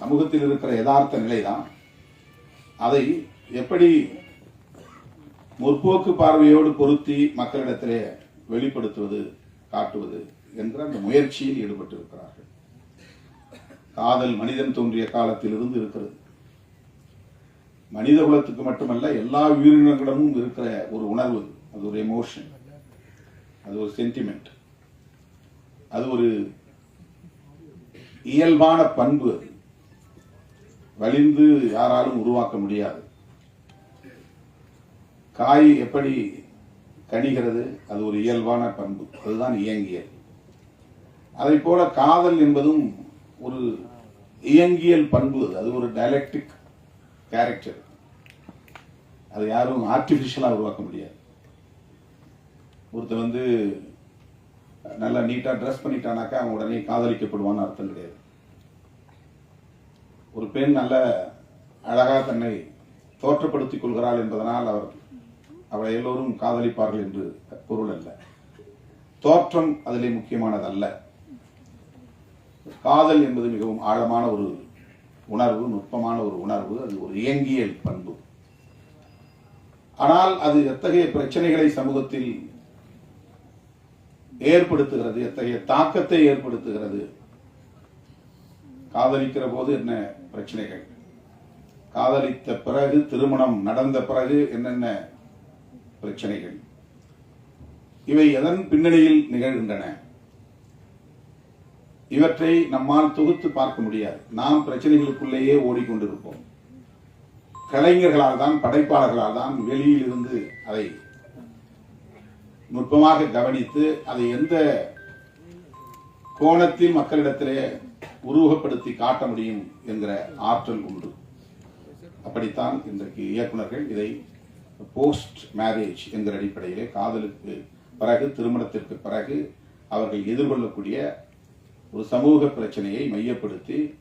சமூகத்தில் இருக்கிற யதார்த்த நிலைதான் அதை எப்படி முற்போக்கு பார்வையோடு பொருத்தி மக்களிடத்திலே வெளிப்படுத்துவது காட்டுவது என்ற அந்த முயற்சியில் ஈடுபட்டு இருக்கிறார்கள் காதல் மனிதன் தோன்றிய காலத்தில் இருந்து இருக்கிறது மனித குலத்துக்கு மட்டுமல்ல எல்லா உயிரினங்களிடமும் இருக்கிற ஒரு உணர்வு அது ஒரு எமோஷன் அது ஒரு சென்டிமெண்ட் அது ஒரு இயல்பான பண்பு அது. வலிந்து யாராலும் உருவாக்க முடியாது. காய் எப்படி கனிகிறது? அது ஒரு இயல்பான பண்பு. அதுதான் இயங்கியல். அதை போல காதல் என்பதும் ஒரு இயங்கியல் பண்பு. அது. ஒரு டயலெக்டிக் கேரக்டர் அது யாரும் ஆர்டிபிஷியலா உருவாக்க முடியாது. ஒருத்தர் வந்து நல்லா நீட்டாக ட்ரெஸ் பண்ணிட்டானாக்கா அவன் உடனே காதலிக்கப்படுவான்னு அர்த்தம் கிடையாது. ஒரு பெண் நல்ல அழகாக தன்னை தோற்றப்படுத்திக் கொள்கிறாள் என்பதனால் அவர் அவளை எல்லோரும் காதலிப்பார்கள் என்று பொருள் அல்ல. தோற்றம் அதிலே முக்கியமானது அல்ல. காதல் என்பது மிகவும் ஆழமான ஒரு உணர்வு நுட்பமான ஒரு உணர்வு அது ஒரு இயங்கியல் பண்பு. ஆனால் அது எத்தகைய பிரச்சனைகளை சமூகத்தில் ஏற்படுத்துகிறது எத்தகைய தாக்கத்தை ஏற்படுத்துகிறது காதலிக்கிற போது என்ன பிரச்சனைகள் காதலித்த பிறகு திருமணம் நடந்த பிறகு என்னென்ன பிரச்சனைகள் இவை எதன் பின்னணியில் நிகழ்கின்றன? இவற்றை நம்மால் தொகுத்து பார்க்க முடியாது. நாம் பிரச்சனைகளுக்குள்ளேயே ஓடிக்கொண்டிருப்போம். கலைஞர்களால் தான் படைப்பாளர்களால் தான் வெளியில் இருந்து அதை நுட்பமாக கவனித்து அதை எந்த கோணத்தில் மக்களிடத்திலே உருவகப்படுத்தி காட்ட முடியும் என்கிற ஆற்றல் உண்டு. அப்படித்தான் இன்றைக்கு இயக்குனர்கள் இதை போஸ்ட் மேரேஜ் என்கிற அடிப்படையிலே காதலுக்கு பிறகு திருமணத்திற்கு பிறகு அவர்கள் எதிர்கொள்ளக்கூடிய ஒரு சமூக பிரச்சனையை மையப்படுத்தி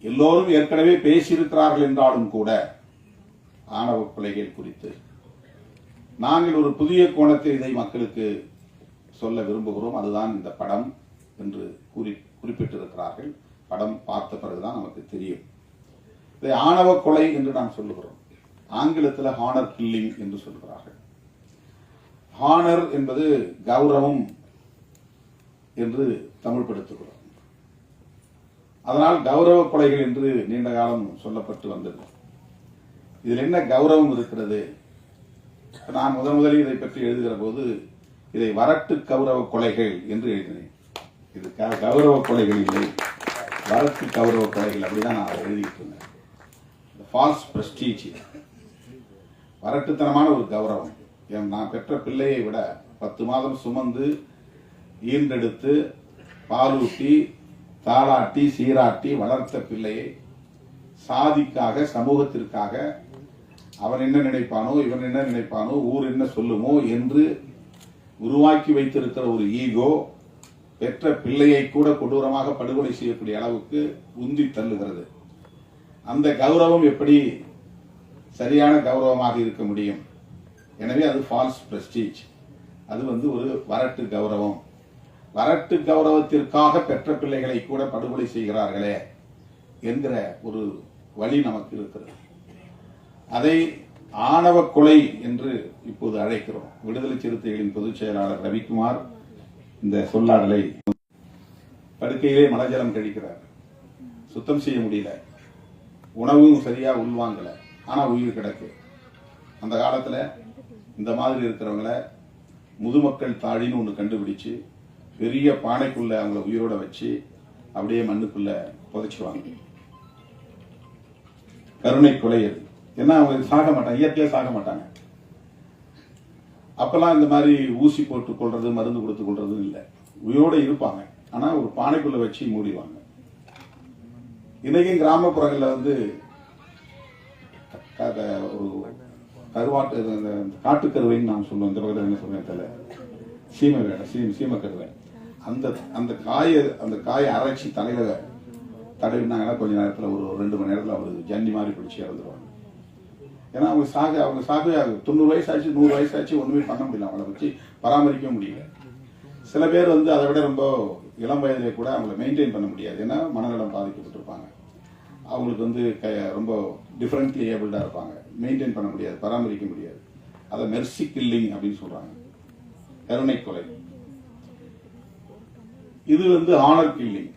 எல்லோரும் ஏற்கனவே பேசியிருக்கிறார்கள் என்றாலும் கூட ஆணவ கொலைகள் குறித்து. நாங்கள் ஒரு புதிய கோணத்தில் இதை மக்களுக்கு சொல்ல விரும்புகிறோம். அதுதான் இந்த படம் என்று கூறி குறிப்பிட்டிருக்கிறார்கள். படம் பார்த்த பிறகுதான் நமக்கு தெரியும். இதை ஆணவ கொலை என்று நாம் சொல்லுகிறோம். ஆங்கிலத்தில் ஹானர் கில்லிங் என்று சொல்கிறார்கள் ஹானர் என்பது கௌரவம் என்று தமிழ்படுத்துகிறோம். அதனால் கௌரவ கொலைகள் என்று நீண்ட காலம் சொல்லப்பட்டு வந்தது. இதில் என்ன கௌரவம் இருக்கிறது? நான் முதன் முதலில் இதை பற்றி எழுதுகிற போது இதை வரட்டு கௌரவ கொலைகள் என்று எழுதினேன். இது கௌரவ கொலைகள் இல்லை வரத்து கௌரவ கொலைகள் அப்படிதான் நான் எழுதிட்டு இருந்தேன். ஃபால்ஸ் பிரஸ்டீஜ் வரட்டுத்தனமான ஒரு கௌரவம். என் நான் பெற்ற பிள்ளையை விட பத்து மாதம் சுமந்து ஈன்றெடுத்து பாலூட்டி தாளாட்டி சீராட்டி வளர்த்த பிள்ளையை சாதிக்காக சமூகத்திற்காக அவன் என்ன நினைப்பானோ இவன் என்ன நினைப்பானோ ஊர் என்ன சொல்லுமோ என்று உருவாக்கி வைத்திருக்கிற ஒரு ஈகோ பெற்ற பிள்ளையை கூட கொடூரமாக படுகொலை செய்யக்கூடிய அளவுக்கு உந்தி தள்ளுகிறது. அந்த கௌரவம் எப்படி சரியான கௌரவமாக இருக்க முடியும்? எனவே அது ஃபால்ஸ் பிரஸ்டீஜ் அது வந்து ஒரு வரட்டு கௌரவம். வரட்டு கௌரவத்திற்காக பெற்ற பிள்ளைகளை கூட படுகொலை செய்கிறார்களே என்கிற ஒரு வழி நமக்கு இருக்கிறது. அதை ஆணவ கொலை என்று இப்போது அழைக்கிறோம். விடுதலை சிறுத்தைகளின் பொதுச் செயலாளர் ரவிக்குமார் இந்த சொல்லாடலை படுக்கையிலே மலஜலம் கழிக்கிறார் சுத்தம் செய்ய முடியல. உணவும் சரியா உள்வாங்கல ஆனா உயிர் கிடக்கு. அந்த காலத்துல இந்த மாதிரி இருக்கிறவங்கள முதுமக்கள் தாழின்னு ஒன்று கண்டுபிடிச்சு பெரிய பானைக்குள்ள அவங்கள உயிரோட வச்சு அப்படியே மண்ணுக்குள்ள புதைச்சிருவாங்க கருணை கொலை அது. ஏன்னா அவங்க சாக மாட்டாங்க. இயற்கையா சாக மாட்டாங்க. அப்பெல்லாம் இந்த மாதிரி ஊசி போட்டு கொள்றது மருந்து கொடுத்து கொள்றது இல்லை. உயிரோட இருப்பாங்க. ஆனா ஒரு பானைக்குள்ள வச்சு மூடிவாங்க இன்றைக்கும் கிராமப்புறங்கள்ல வந்து ஒரு கருவாட்டு இந்த- காட்டுக்கருவைன்னு நான் சொல்லுவோம் இந்த பக்கத்தில் என்ன சொல்றேன் தெரியல. சீமை வேலை சீம சீம கருவை அந்த அந்த காயை அந்த காயை அரைச்சி தலையில் தடவினாங்கன்னா கொஞ்ச நேரத்துல ஒரு ரெண்டு மணி நேரத்துல அவர் ஜன்னி மாதிரி பிடிச்சி இறந்துருவாங்க. ஏன்னா அவங்க சாக அவங்க சாகவே ஆகுது தொண்ணூறு வயசு ஆச்சு நூறு வயசு ஆச்சு ஒன்றுமே பண்ண முடியல. அவங்கள வச்சு பராமரிக்க முடியல. சில பேர் வந்து அதை விட ரொம்ப இளம் வயதிலே கூட அவங்கள மெயின்டைன் பண்ண முடியாது. ஏன்னா மனநலம் பாதிக்கப்பட்டிருப்பாங்க. அவங்களுக்கு வந்து க- ரொம்ப டிஃப்ரெண்ட்லி ஏபிள்டாக இருப்பாங்க. மெயின்டைன் பண்ண முடியாது பராமரிக்க முடியாது. அதை மெர்சி கில்லிங் அப்படின்னு சொல்கிறாங்க கருணை கொலை. இது வந்து ஆனர் கில்லிங்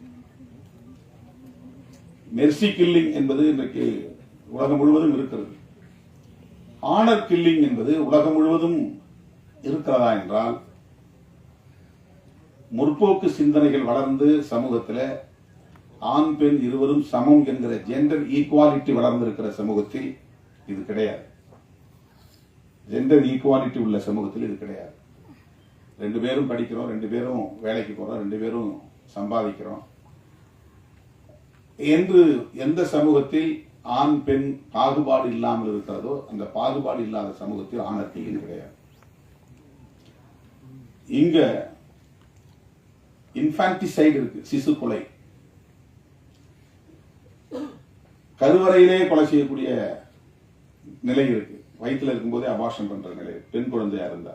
மெர்சி கில்லிங் என்பது இன்றைக்கு உலகம் முழுவதும் இருக்கிறது. ஆனர் கில்லிங் என்பது உலகம் முழுவதும் இருக்கிறதா என்றால் முற்போக்கு சிந்தனைகள் வளர்ந்து சமூகத்தில் ஆண் பெண் இருவரும் சமம் என்கிற ஜெண்டர் ஈக்குவாலிட்டி வளர்ந்திருக்கிற சமூகத்தில் இது கிடையாது. ஜெண்டர் ஈக்குவாலிட்டி உள்ள சமூகத்தில் இது கிடையாது. ரெண்டு பேரும் படிக்கிறோம் ரெண்டு பேரும் வேலைக்கு போறோம் ரெண்டு பேரும் சம்பாதிக்கிறோம். என்று எந்த சமூகத்தில் ஆண் பெண் பாகுபாடு இல்லாமல் இருக்கிறதோ அந்த பாகுபாடு இல்லாத சமூகத்தில் ஆணர்த்தியும் கிடையாது. இங்க இன்ஃபான்டிசைடு இருக்கு சிசு கொலை. கருவறையிலே கொலை செய்யக்கூடிய நிலை இருக்கு. வயிற்றுல இருக்கும்போதே அபாஷன் பண்ற நிலை பெண் குழந்தையா இருந்தா.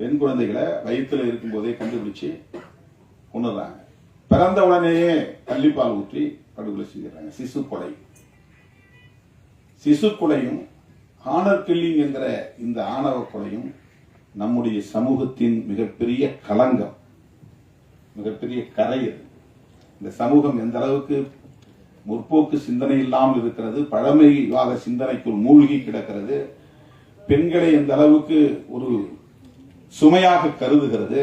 பெண் குழந்தைகளை வயிற்றுல இருக்கும்போதே கண்டுபிடிச்சு கொண்டுறாங்க பிறந்த உடனேயே கள்ளிப்பால் ஊற்றி படுகொலை செஞ்சிடறாங்க சிசு கொலை. சிசு கொலையும் ஆணர் கில்லிங் என்கிற இந்த ஆணவ கொலையும் நம்முடைய சமூகத்தின் மிகப்பெரிய களங்கம். மிகப்பெரிய கரை அது. இந்த சமூகம் எந்த அளவுக்கு முற்போக்கு சிந்தனை இல்லாமல் இருக்கிறது பழமைவாத சிந்தனைக்குள் மூழ்கி கிடக்கிறது பெண்களை எந்த அளவுக்கு ஒரு சுமையாக கருதுகிறது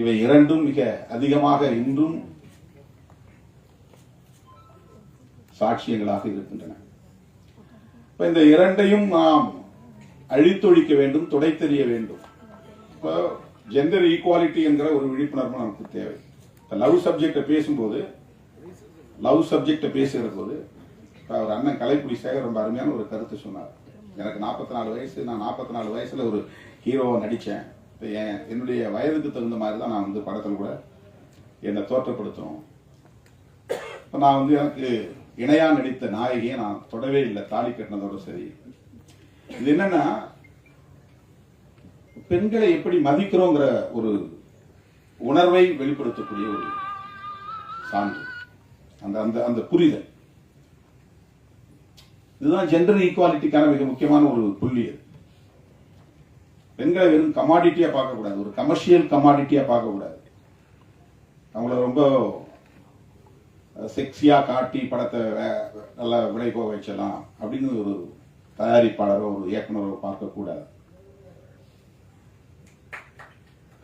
இவை இரண்டும் மிக அதிகமாக இன்றும் சாட்சியங்களாக இருக்கின்றன. இப்ப இந்த இரண்டையும் நாம் அழித்தொழிக்க வேண்டும் துடைத்தெறிய வேண்டும். இப்போ ஜெண்டர் ஈக்குவாலிட்டி என்கிற ஒரு விழிப்புணர்வு நமக்கு தேவை. இப்போ லவ் சப்ஜெக்டை பேசும்போது லவ் சப்ஜெக்டை பேசுகிற போது இப்போ அவர் அண்ணன் கலைப்புடி சேகர் ரொம்ப அருமையான ஒரு கருத்து சொன்னார். எனக்கு நாற்பத்தி நாலு வயசு நான் நாற்பத்தி நாலு வயசுல ஒரு ஹீரோவை நடித்தேன் இப்போ என் என்னுடைய வயதுக்கு தகுந்த மாதிரி தான் நான் வந்து படத்தில் கூட என்னை தோற்றப்படுத்தணும் இப்போ நான் வந்து எனக்கு இணையாக நடித்த நாயகியை நான் தொடவே இல்லை தாலி கட்டினதோட சரி. இது என்னன்னா பெண்களை எப்படி மதிக்கிறோங்கிற ஒரு உணர்வை வெளிப்படுத்தக்கூடிய ஒரு சான்று. அந்த அந்த அந்த புரிதல். இதுதான் ஜெண்டர் ஈக்குவாலிட்டிக்கான மிக முக்கியமான ஒரு புள்ளி அது. பெண்களை வெறும் கமாடிட்டியா பார்க்கக்கூடாது. ஒரு கமர்ஷியல் கமாடிட்டியா பார்க்கக்கூடாது. அவங்கள ரொம்ப செக்ஸியா காட்டி படத்தை நல்லா விலை போக வச்சலாம் அப்படின்னு ஒரு தயாரிப்பாளரோ ஒரு இயக்குனரோ பார்க்கக்கூடாது.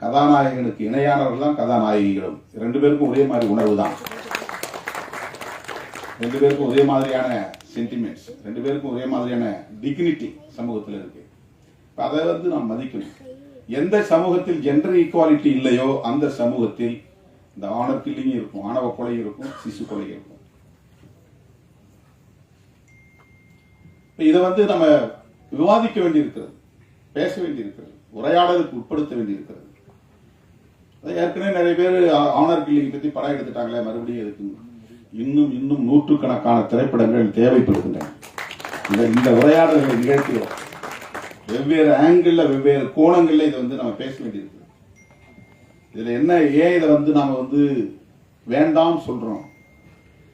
கதாநாயகனுக்கு இணையானவர்கள் தான் கதாநாயகிகளும். ரெண்டு பேருக்கும் ஒரே மாதிரி உணர்வு தான். ரெண்டு பேருக்கும் ஒரே மாதிரியான சென்டிமெண்ட்ஸ் ரெண்டு பேருக்கும் ஒரே மாதிரியான டிக்னிட்டி சமூகத்தில் இருக்கு. அதை வந்து நாம் மதிக்கணும். எந்த சமூகத்தில் ஜெண்டர் ஈக்குவாலிட்டி இல்லையோ அந்த சமூகத்தில் இந்த ஆணவ கில்லிங் இருக்கும் ஆணவ கொலை இருக்கும் சிசு கொலை இருக்கும். இதை வந்து நம்ம விவாதிக்க வேண்டியிருக்கிறது பேச வேண்டியிருக்கிறது உரையாடலுக்கு உட்படுத்த வேண்டியிருக்கிறது. ஏற்கனவே நிறைய பேர் ஆனர் கில்லிங் பத்தி படம் எடுத்துட்டாங்களே மறுபடியும் எதுக்கு? இன்னும் இன்னும் நூற்றுக்கணக்கான திரைப்படங்கள் தேவைப்படுகின்றன. இந்த இந்த உரையாடல்களை நிகழ்த்தியோம் வெவ்வேறு ஆங்கிள் வெவ்வேறு கோணங்கள்ல இதை வந்து நம்ம பேச வேண்டியிருக்கு. இதுல என்ன ஏன் இதை வந்து நாம் வந்து வேண்டாம் சொல்றோம்?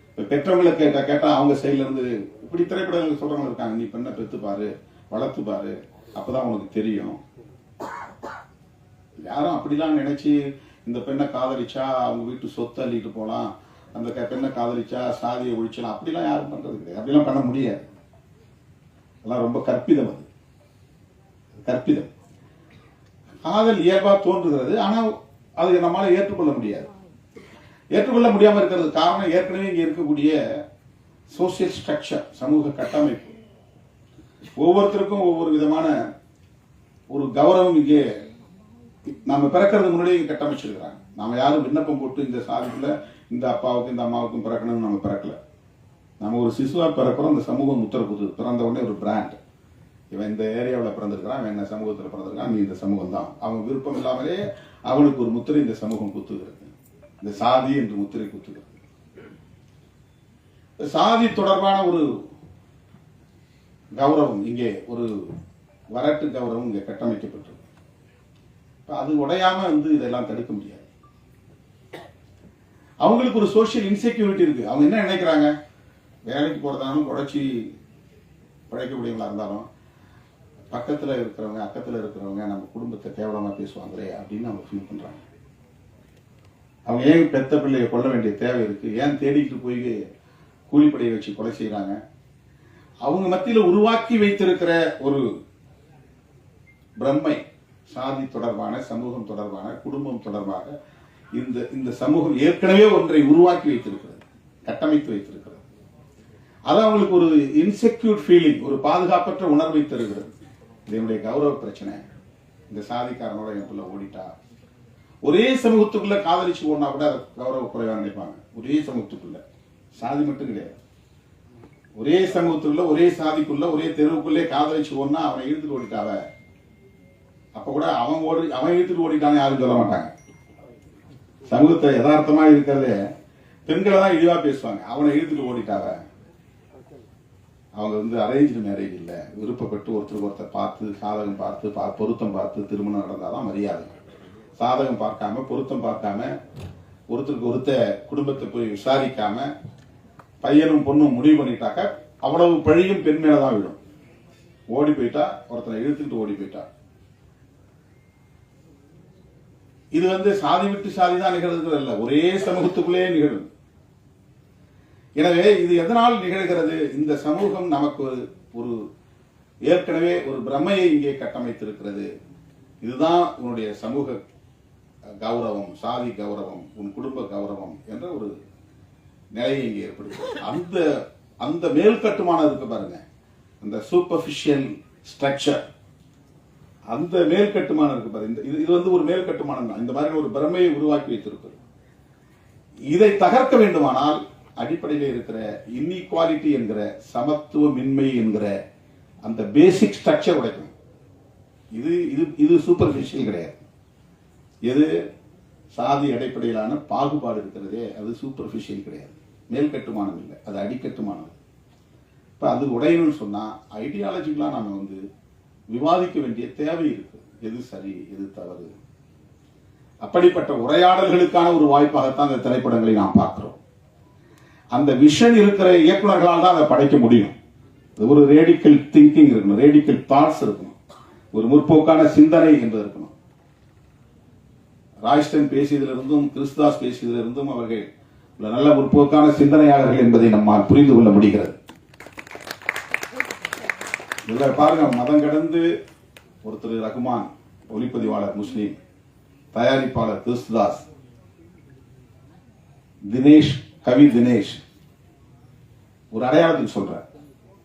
இப்ப பெற்றவங்களை கேட்டா கேட்டா அவங்க சைடுல இருந்து இப்படி திரைப்படங்கள் சொல்றவங்க இருக்காங்க. நீ பெண்ணை பெத்து பாரு வளர்த்து பாரு அப்பதான் உனக்கு தெரியும். யாரும் அப்படிலாம் நினைச்சு இந்த பெண்ணை காதலிச்சா அவங்க வீட்டு சொத்து அள்ளிட்டு போலாம் அந்த பெண்ணை காதலிச்சா சாதியை ஒழிச்சலாம் அப்படிலாம் யாரும் பண்றது கிடையாது. அப்படிலாம் பண்ண முடியாது. அதெல்லாம் ரொம்ப கற்பிதம் அது. கற்பிதம். காதல் இயல்பா தோன்றுகிறது ஆனா அது நம்மளால ஏற்றுக்கொள்ள முடியாது. ஏற்றுக்கொள்ள முடியாம இருக்கிறது காரணம் ஏற்கனவே இங்க இருக்கக்கூடிய சோசியல் ஸ்ட்ரக்சர் சமூக கட்டமைப்பு. ஒவ்வொருத்தருக்கும் ஒவ்வொரு விதமான ஒரு கௌரவம் இங்கே நாம பிறக்கிறதுக்கு முன்னாடி கட்டமைச்சிருக்கிறாங்க. நாம யாரும் விண்ணப்பம் போட்டு இந்த சாதிக்குள்ள இந்த அப்பாவுக்கும் இந்த அம்மாவுக்கும் பிறக்கணும்னு நம்ம பிறக்கல. நம்ம ஒரு சிசுவா பிறக்கிறோம் இந்த சமூகம் முத்திர பிறந்த உடனே ஒரு பிராண்ட் இவன் இந்த ஏரியாவில் பிறந்திருக்கிறான் இவன் என்ன சமூகத்தில் பிறந்திருக்கான் நீ இந்த சமூகம் தான் அவன் விருப்பம் இல்லாமலே அவனுக்கு ஒரு முத்திரை இந்த சமூகம் குத்துகிறது. இந்த சாதி என்று முத்திரை குத்துகிறது. இந்த சாதி தொடர்பான ஒரு கௌரவம் இங்கே ஒரு வரட்டு கௌரவம் இங்கே கட்டமைக்கப்பட்டிருக்கு. அது உடையாம வந்து இதெல்லாம் தடுக்க முடியாது. அவங்களுக்கு ஒரு சோஷியல் இன்செக்யூரிட்டி இருக்கு. அவங்க என்ன நினைக்கிறாங்க? வேலைக்கு போறதாலும் உழைச்சி உழைக்கக்கூடியவங்களா இருந்தாலும் பக்கத்தில் இருக்கிறவங்க அக்கத்தில் இருக்கிறவங்க நம்ம குடும்பத்தை கேவலமாக பேசுவாங்களே அப்படின்னு அவங்க ஃபீல் பண்ணுறாங்க அவங்க ஏன் பெத்த பிள்ளையை கொல்ல வேண்டிய தேவை இருக்கு? ஏன் தேடிக்கிட்டு போய் கூலிப்படையை வச்சு கொலை செய்யறாங்க அவங்க மத்தியில் உருவாக்கி வைத்திருக்கிற ஒரு பிரம்மை சாதி தொடர்பான சமூகம் தொடர்பான குடும்பம் தொடர்பாக இந்த இந்த சமூகம் ஏற்கனவே ஒன்றை உருவாக்கி வைத்திருக்கிறது கட்டமைத்து வைத்திருக்கிறது. அது அவங்களுக்கு ஒரு இன்செக்யூர் ஃபீலிங் ஒரு பாதுகாப்பற்ற உணர்வை தருகிறது. இது என்னுடைய கௌரவ பிரச்சனை. இந்த சாதிக்காரனோட என் பிள்ளை ஓடிட்டா. ஒரே சமூகத்துக்குள்ள காதலிச்சு ஓடினா கூட அதை கௌரவ குறைவா நினைப்பாங்க. ஒரே சமூகத்துக்குள்ள. சாதி மட்டும் கிடையாது. ஒரே சமூகத்துக்குள்ள ஒரே சாதிக்குள்ள ஒரே தெருவுக்குள்ளே காதலிச்சு ஓடினா அவனை இழுத்துட்டு ஓடிட்டாவ அப்ப கூட அவன் ஓடி அவன் இழுத்துட்டு ஓடிட்டான்னு யாரும் சொல்ல மாட்டாங்க. சமூகத்தை யதார்த்தமா இருக்கிறதே பெண்களை தான் இழிவா பேசுவாங்க. அவனை இழுத்துட்டு ஓடிட்டாவ அவங்க வந்து அரேஞ்சு மேரேஜ் இல்லை விருப்பப்பட்டு ஒருத்தருக்கு ஒருத்தர் பார்த்து சாதகம் பார்த்து பா- பொருத்தம் பார்த்து திருமணம் நடந்தாதான் மரியாதை. சாதகம் பார்க்காம பொருத்தம் பார்க்காம ஒருத்தருக்கு ஒருத்த குடும்பத்தை போய் விசாரிக்காம பையனும் பொண்ணும் முடிவு பண்ணிட்டாக்க அவ்வளவு பழியும் பெண் மேலதான் விடும் ஓடி போயிட்டா ஒருத்தனை இழுத்துக்கிட்டு ஓடி போயிட்டா. இது வந்து சாதி விட்டு சாதி தான் நிகழ்கிறது அல்ல ஒரே சமூகத்துக்குள்ளேயே நிகழும். எனவே இது எதனால் நிகழ்கிறது? இந்த சமூகம் நமக்கு ஒரு ஒரு ஏற்கனவே ஒரு பிரமையை இங்கே கட்டமைத்திருக்கிறது. இதுதான் உன்னுடைய சமூக கௌரவம் சாதி கௌரவம் உன் குடும்ப கௌரவம் என்ற ஒரு நிலையை இங்கே ஏற்படுகிறது அந்த அந்த மேல் கட்டுமானதுக்கு பாருங்க. அந்த சூப்பர்ஃபிஷியல் ஸ்ட்ரக்சர் அந்த மேல் கட்டுமானம் இருக்கு பாருங்க. இந்த- இது இது வந்து ஒரு மேல் கட்டுமானம் தான். இந்த மாதிரி ஒரு பிரமையை உருவாக்கி வைத்திருப்பது. இதை தகர்க்க வேண்டுமானால் அடிப்படையில் இருக்கிற இன்இக்வாலிட்டி என்கிற சமத்துவமின்மை என்கிற அந்த பேசிக் ஸ்ட்ரக்சர் உடைக்கணும் இது இது இது சூப்பர்ஃபிஷியல் கிடையாது. எது? சாதி அடிப்படையிலான பாகுபாடு இருக்கிறதே அது சூப்பர்ஃபிஷியல் கிடையாது. மேல் கட்டுமானம் இல்லை அது அடிக்கட்டுமானம் இப்போ அது உடையணும்னு சொன்னால் ஐடியாலஜிக்கலா நம்ம வந்து விவாதிக்க வேண்டிய தேவை இருக்கு. எது சரி எது தவறு? அப்படிப்பட்ட உரையாடல்களுக்கான ஒரு வாய்ப்பாகத்தான் இந்த திரைப்படங்களை நாம் பார்க்கிறோம். அந்த விஷன் இருக்கிற இயக்குனர்களால் தான் அதை படைக்க முடியும். அது ஒரு ரேடிக்கல் திங்கிங் இருக்கணும் ரேடிக்கல் தாட்ஸ் இருக்கணும். ஒரு முற்போக்கான சிந்தனை என்று இருக்கணும். ராய்ஸ்டன் பேசியதிலிருந்தும் கிறிஸ்தாஸ் பேசியதிலிருந்தும் அவர்கள் நல்ல முற்போக்கான சிந்தனையாளர்கள் என்பதை நம்மால் புரிந்து கொள்ள முடிகிறது. இதில் பாருங்க மதம் கடந்து ஒருத்தர் ரகுமான் ஒளிப்பதிவாளர் முஸ்லீம் தயாரிப்பாளர் கிறிஸ்துதாஸ் தினேஷ் கவி தினேஷ். ஒரு அடையாளத்துக்கு சொல்கிறேன்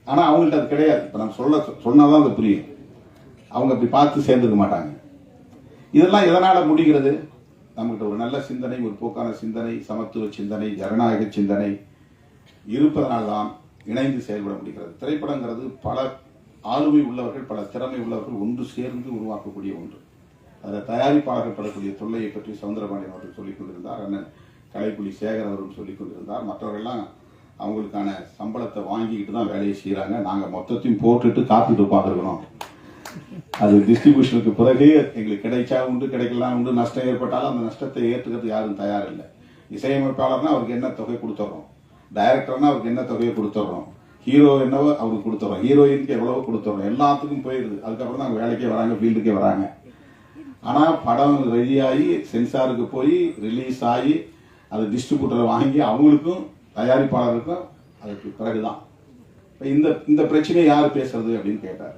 ஆனா அவங்கள்ட்ட அது கிடையாது. இப்ப நம்ம சொல்ல சொன்னாதான் அது புரியும். அவங்க அப்படி பார்த்து சேர்ந்துக்க மாட்டாங்க. இதெல்லாம் எதனால முடிகிறது? நம்மகிட்ட ஒரு நல்ல சிந்தனை ஒரு போக்கான சிந்தனை சமத்துவ சிந்தனை ஜனநாயக சிந்தனை இருப்பதனால்தான் இணைந்து செயல்பட முடிகிறது. திரைப்படங்கிறது பல ஆளுமை உள்ளவர்கள் பல திறமை உள்ளவர்கள் ஒன்று சேர்ந்து உருவாக்கக்கூடிய ஒன்று. அதில் தயாரிப்பாளர்கள் படக்கூடிய தொல்லையை பற்றி சவுந்தரபாண்டியன் அவர்கள் சொல்லிக் கொண்டிருந்தார். அண்ணன் கலைப்புலி சேகர் அவரும் சொல்லிக் கொண்டிருந்தார். மற்றவர்கள்லாம் அவங்களுக்கான சம்பளத்தை வாங்கிக்கிட்டு தான் வேலையை செய்கிறாங்க நாங்கள் மொத்தத்தையும் போட்டுட்டு காத்துட்டு உட்காந்துருக்கணும் அது டிஸ்ட்ரிபியூஷனுக்கு பிறகு எங்களுக்கு கிடைச்சா உண்டு கிடைக்கலாம் உண்டு நஷ்டம் ஏற்பட்டாலும் அந்த நஷ்டத்தை ஏற்றுக்கிறது யாரும் தயார் இல்லை இசையமைப்பாளர்னா அவருக்கு என்ன தொகை கொடுத்துட்றோம் டைரக்டர்னா அவருக்கு என்ன தொகையை கொடுத்துட்றோம் ஹீரோ என்னவோ அவருக்கு கொடுத்துட்றோம் ஹீரோயினுக்கு எவ்வளவோ கொடுத்துட்றோம் எல்லாத்துக்கும் போயிடுது அதுக்கப்புறம் தான் அவங்க வேலைக்கே வராங்க ஃபீல்டுக்கே வராங்க. ஆனால் படம் ரெடியாகி சென்சாருக்கு போய் ரிலீஸ் ஆகி அது டிஸ்ட்ரிபியூட்டரை வாங்கி அவங்களுக்கும் தயாரிப்பாளருக்கும் அதுக்கு பிறகுதான். இப்போ இந்த இந்த பிரச்சனையை யார் பேசுறது அப்படின்னு கேட்டார்.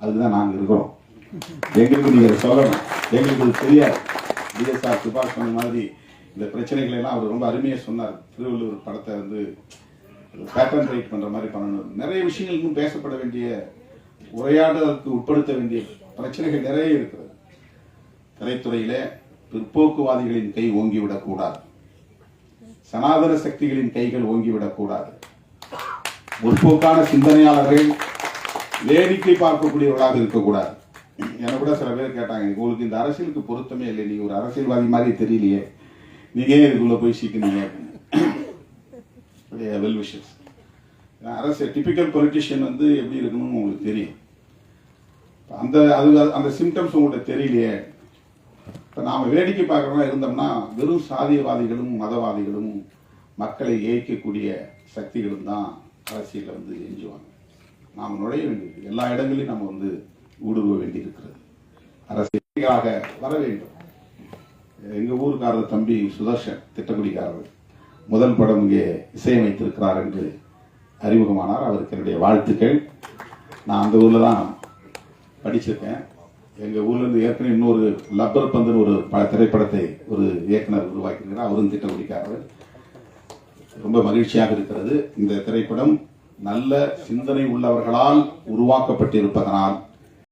அதுதான் நாங்கள் இருக்கிறோம். எங்களுக்கு நீங்கள் சொல்லணும். எங்களுக்கு இது தெரியாது. டிஎஸ்ஆர் சுபாஷ் சொன்ன மாதிரி இந்த பிரச்சனைகளை எல்லாம் அவர் ரொம்ப அருமையாக சொன்னார். திருவள்ளுவர் படத்தை வந்து பேட்டர்ன் ரைட் பண்ணுற மாதிரி பண்ணணும். நிறைய விஷயங்களுக்கும் பேசப்பட வேண்டிய உரையாடலுக்கு உட்படுத்த வேண்டிய பிரச்சனைகள் நிறைய இருக்கிறது. திரைத்துறையிலே பிற்போக்குவாதிகளின் கை ஓங்கிவிடக்கூடாது சனாதன சக்திகளின் கைகள் ஓங்கிவிடக்கூடாது முற்போக்கான சிந்தனையாளர்கள் வேடிக்கை பார்க்கக்கூடியவர்களாக இருக்கக்கூடாது. என்னை கூட சில பேர் கேட்டாங்க உங்களுக்கு இந்த அரசியலுக்கு பொருத்தமே இல்லை நீங்க ஒரு அரசியல்வாதி மாதிரி தெரியலையே. நீங்க ஏன் இதுக்குள்ள போய் சீக்கினீங்க? வெல் விஷஸ் அரசு டிபிக்கல் பொலிட்டிஷியன் வந்து எப்படி இருக்கணும்னு உங்களுக்கு தெரியும். அந்த அது அந்த சிம்டம்ஸ் உங்கள்கிட்ட தெரியலையே. இப்போ நாம் வேடிக்கை பார்க்குறவங்க இருந்தோம்னா வெறும் சாதியவாதிகளும் மதவாதிகளும் மக்களை ஏய்க்கக்கூடிய சக்திகளும் தான் அரசியலில் வந்து எஞ்சுவாங்க. நாம் நுழைய வேண்டியது. எல்லா இடங்களையும் நம்ம வந்து ஊடுருவ வேண்டியிருக்கிறது. அரசியலாக வர வேண்டும். எங்கள் ஊருக்காரர் தம்பி சுதர்ஷன் திட்டக்குடிக்காரர் முதல் படம் இங்கே இசையமைத்திருக்கிறார் என்று அறிமுகமானார். அவருக்கு என்னுடைய வாழ்த்துக்கள். நான் அந்த ஊரில் தான் படிச்சிருக்கேன். எங்க ஊர்ல இருந்து ஏற்கனவே இன்னொரு லப்பர் பந்துன்னு ஒரு ப திரைப்படத்தை ஒரு இயக்குனர் உருவாக்கியிருக்கிறார். அவரும் திட்டக்குடிக்காரர் ரொம்ப மகிழ்ச்சியாக இருக்கிறது. இந்த திரைப்படம் நல்ல சிந்தனை உள்ளவர்களால் உருவாக்கப்பட்டிருப்பதனால்